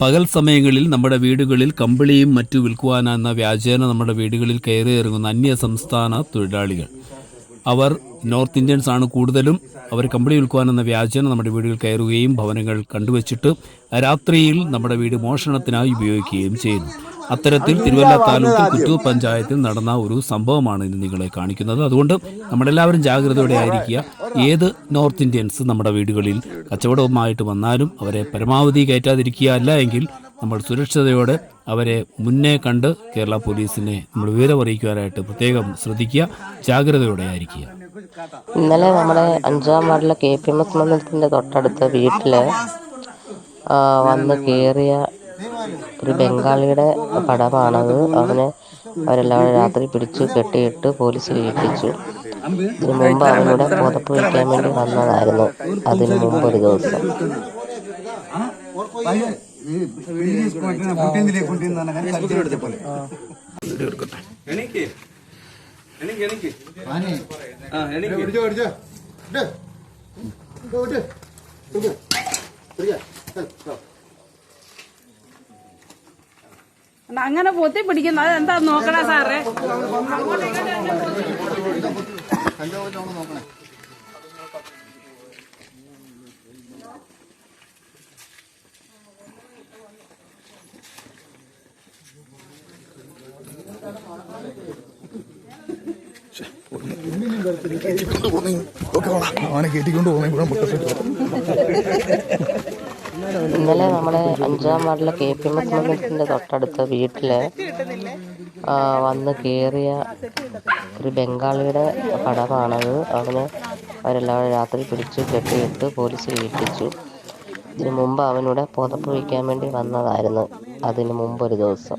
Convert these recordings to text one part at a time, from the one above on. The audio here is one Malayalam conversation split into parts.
പകൽ സമയങ്ങളിൽ നമ്മുടെ വീടുകളിൽ കമ്പിളിയും മറ്റു വിൽക്കുവാനെന്ന വ്യാജേന നമ്മുടെ വീടുകളിൽ കയറി ഇറങ്ങുന്ന അന്യ സംസ്ഥാന തൊഴിലാളികൾ. അവർ നോർത്ത് ഇന്ത്യൻസ് ആണ് കൂടുതലും. അവർ കമ്പിളി വിൽക്കുവാനെന്ന വ്യാജേന നമ്മുടെ വീടുകളിൽ കയറുകയും ഭവനങ്ങൾ കണ്ടുവച്ചിട്ട് രാത്രിയിൽ നമ്മുടെ വീട് മോഷണത്തിനായി ഉപയോഗിക്കുകയും ചെയ്യുന്നു. അത്തരത്തിൽ തിരുവല്ല താലൂക്കിൽ കുറ്റൂർ പഞ്ചായത്തിൽ നടന്ന ഒരു സംഭവമാണ് ഇന്ന് നിങ്ങളെ കാണിക്കുന്നത്. അതുകൊണ്ട് നമ്മളെല്ലാവരും ജാഗ്രതയോടെ ആയിരിക്കുക. ഏത് നോർത്ത് ഇന്ത്യൻസ് നമ്മുടെ വീടുകളിൽ കച്ചവടവുമായിട്ട് വന്നാലും അവരെ പരമാവധി കയറ്റാതിരിക്കുക അല്ല എങ്കിൽ നമ്മൾ സുരക്ഷിതയോടെ അവരെ മുന്നേ കണ്ട് കേരള പോലീസിനെ നമ്മൾ വിവരം അറിയിക്കുവാനായിട്ട് പ്രത്യേകം ശ്രദ്ധിക്കുക. ജാഗ്രതയോടെ ആയിരിക്കുക. ഇന്നലെ നമ്മുടെ അഞ്ചാം വാർഡിലെ കെ പി എം എസ് മന്ദിരത്തിന്റെ തൊട്ടടുത്ത വീട്ടിൽ വന്ന് കയറിയ ഒരു ബംഗാളിയുടെ പടമാണത്. അവനെ അവരെല്ലാവരും രാത്രി പിടിച്ചു കെട്ടിയിട്ട് പോലീസ് ഏൽപ്പിച്ചു ഇതിനു മുമ്പ് അവനോട് പുതപ്പ് വയ്ക്കാൻ വേണ്ടി വന്നതായിരുന്നു. അതിനു മുമ്പ് ഒരു ദിവസം. എനിക്ക് എനിക്ക് എനിക്ക് അങ്ങനെ പൊത്തി പിടിക്കുന്നു അതെന്താ എന്താ നോക്കണ സാറേ അവനെ കയറ്റിക്കൊണ്ട് പോകുന്ന ഇവിടെ മുട്ടത്തിട്ട് ഇന്നലെ നമ്മുടെ അഞ്ചാം വാർഡിലെ കെ പി എം എസ് മന്ദിരത്തിന്റെ തൊട്ടടുത്ത വീട്ടിൽ വന്ന് കയറിയ ഒരു ബംഗാളിയുടെ പടമാണത്. അവന് അവരെല്ലാവരും രാത്രി പിടിച്ചു കെട്ടിയിട്ട് പോലീസിൽ വീട്ടിച്ചു. ഇതിനു മുമ്പ് അവനിവിടെ പുതപ്പ് വയ്ക്കാൻ വേണ്ടി വന്നതായിരുന്നു. അതിനു മുമ്പ് ഒരു ദിവസം.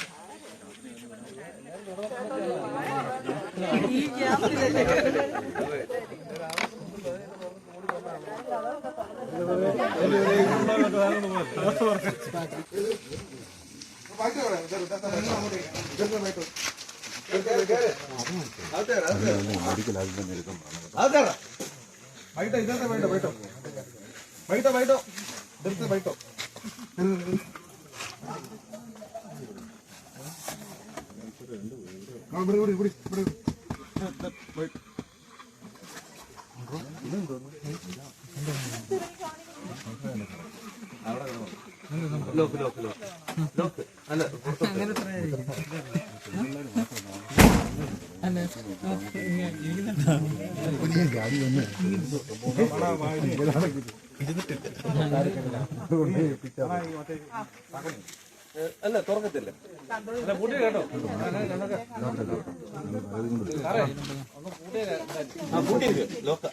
ബൈട്ടോ ഇതത്തെ ബൈട്ടോ ബൈട്ടോ ബൈട്ടോ ബൈട്ടോ ഇതത്തെ ബൈട്ടോ ആ ഇവിടെ ഇവിടെ ഇവിടെ ഇവിടെ. ലോക്ക് ലോക്ക് ലോക്ക് ലോക്ക് അല്ല വന്ന് അല്ല തുറക്കത്തില്ല. അല്ല പൂട്ടി കേട്ടോ. ആ പൂട്ടിയിരിക്കും ലോക്ക.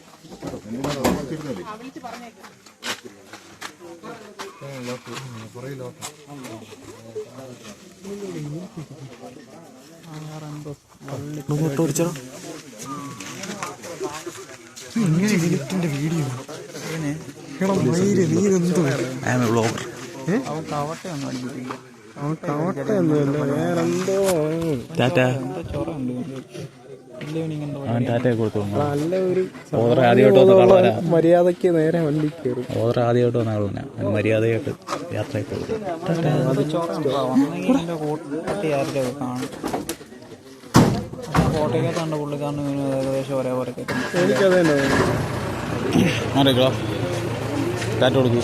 ഇങ്ങനെ വീഡിയോ. ഐ മയിൽ എ എന്തോ അവൻ അവൻ ടാറ്റ മര്യാദയ്ക്ക് നേരെ വണ്ടി കയറി ഓതറ ആദ്യമായിട്ട് വന്ന ആളാണ് മര്യാദയായിട്ട് യാത്ര ഏകദേശം ഒരേപോലെ ടാറ്റ കൊടുക്കൂ